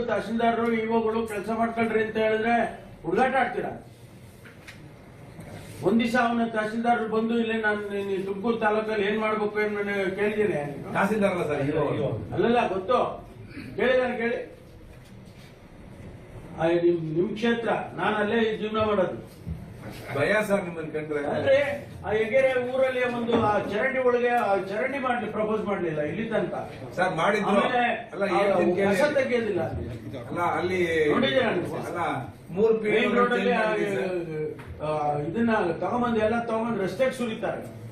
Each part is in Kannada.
ತಹಸೀಲ್ದಾರರು ಇವುಗಳು ಕೆಲಸ ಮಾಡ್ಕೊಳ್ರಿ ಅಂತ ಹೇಳಿದ್ರೆ ಹುಡುಗಾಟ ಆಡ್ತೀರಾ? ಒಂದ್ ದಿವಸ ಅವನ ತಹಸೀಲ್ದಾರ್ ಬಂದು ಇಲ್ಲೇ ನಾನು ತುಮಕೂರು ತಾಲೂಕಲ್ಲಿ ಏನ್ ಮಾಡ್ಬೇಕು ಏನ್ ಕೇಳಿದಿರಿ ಕೇಳಿದ್ದೀನಿ ತಹಸೀಲ್ದಾರ್ ಅಲ್ಲಲ್ಲ ಗೊತ್ತು. ಕೇಳಿದಾರೆ ಕೇಳಿ. ಆ, ನಿಮ್ ನಿಮ್ ಕ್ಷೇತ್ರ. ನಾನು ಅಲ್ಲೇ ಜೀವನ ಮಾಡೋದು. ಭಯ ಸರ್ ನಿಮ್ಮನ್ನ ಕಂಡ್ರೆ. ಅಂದ್ರೆ ಆ ಎಗೆರೆ ಊರಲ್ಲಿ ಒಂದು ಆ ಚರಂಡಿ ಒಳಗೆ ಆ ಚರಂಡಿ ಮಾಡ್ಲಿ ಪ್ರಪೋಸ್ ಮಾಡ್ಲಿಲ್ಲ ಇಲ್ಲಿ ತನಕ. ಸರ್ ಮಾಡಿದ್ರು. ಆಮೇಲೆ ಅಲ್ಲ ಆ ಕಸ ತೆಗೆಯೋದಿಲ್ಲ ಅಲ್ಲ. ಮೂರು ಮೇನ್ ರೋಡ್ ಅಲ್ಲಿ ಆ, ಆ, ಇದನ್ನ ತಗೊಂಬಂದು ಎಲ್ಲ ತಗೊಂಡ್ ರಸ್ತೆಗೆ ಸುರಿತಾರೆ.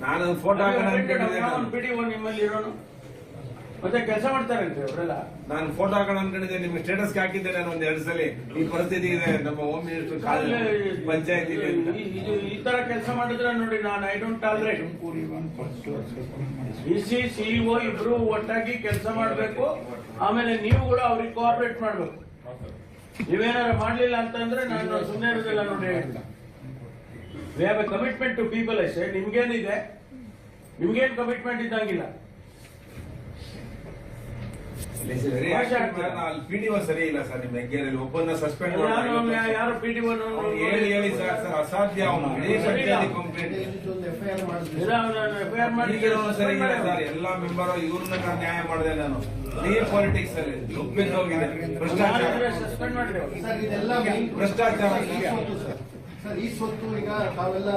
ನಾನು ಫೋಟೋ ಹಾಕೋಣ ಅನ್ಕೊಂಡಿದ್ದೆ ನಾನು. ಬಿಡಿ ನಿಮ್ಮಲ್ಲಿ ಇರೋನು. ಮತ್ತೆ ಕೆಲಸ ಮಾಡ್ತಾರೆ ಅವರೆಲ್ಲ. ನಾನು ಫೋಟೋ ಹಾಕೋಣ ಅನ್ಕೊಂಡಿದ್ದೆ ನಿಮ್ಗೆ ಸ್ಟೇಟಸ್ ಹಾಕಿದ್ದೆ ನಾನು ಒಂದ್ ಎರಡು ಸಲ. ಈ ಪರಿಸ್ಥಿತಿ ಇದೆ ನಮ್ಮ ಹೋಮ್ ಮಿನಿಸ್ಟರ್ ಪಂಚಾಯತ್ ಇದು ಈ ತರ ಕೆಲಸ ಮಾಡಿದ್ರೆ ನೋಡಿ ನಾನು I don't tolerate C CEO ಇಬ್ರು ಒಟ್ಟಾಗಿ ಕೆಲಸ ಮಾಡಬೇಕು. ಆಮೇಲೆ ನೀವು ಕೂಡ ಅವ್ರಿಗೆ ಕೋಆಪರೇಟ್ ಮಾಡ್ಬೇಕು. ನೀವೇನಾರು ಮಾಡ್ಲಿಲ್ಲ ಅಂತಂದ್ರೆ ನಾನು ಸುಮ್ಮನೆ ಇರೋದಿಲ್ಲ ನೋಡಿ. We have a commitment to people ಅಷ್ಟೇ ನಿಮ್ಗೇನಿದೆ? ನಿಮ್ಗೇನ್ ಕಮಿಟ್ಮೆಂಟ್ ಇದ್ದಂಗಿಲ್ಲ. ಅಲ್ಲಿ ಪಿ ಡಿ ಸರಿ ಇಲ್ಲ ಸರ್ ನಿಮ್ಮ ಹೆಗ್ಗೇರಲ್ಲಿ ಒಬ್ಬನ ಸಸ್ಪೆಂಡ್ ಯಾರು ಪಿ ಡಿ ಹೇಳಿ ಹೇಳಿ ಸರ್. ಸರ್ ಅಸಾಧ್ಯ ಅವನು ಇಡೀ ಪಂಚಾಯತಿ ಕಂಪ್ಲೇಂಟ್ ಎಫ್ಐಆರ್ ಮಾಡಿ ಈಗಿರೋನು ಸರಿ ಇಲ್ಲ ಸರ್ ಎಲ್ಲಾ ಮೆಂಬರ್ ಇವ್ರನ್ನ ನಾನು ನ್ಯಾಯ ಮಾಡಿದೆ ನಾನು. ಈ ಪಾಲಿಟಿಕ್ಸ್ ಅಲ್ಲಿ ದುಡ್ಡು ಹೋಗಿದೆ ಭ್ರಷ್ಟಾಚಾರ ಸಸ್ಪೆಂಡ್ ಮಾಡಿ ಸರ್ ಇದೆಲ್ಲ ಭ್ರಷ್ಟಾಚಾರ. ಸರ್ ಈ ಸ್ವತ್ತು ಈಗ ತಾವೆಲ್ಲ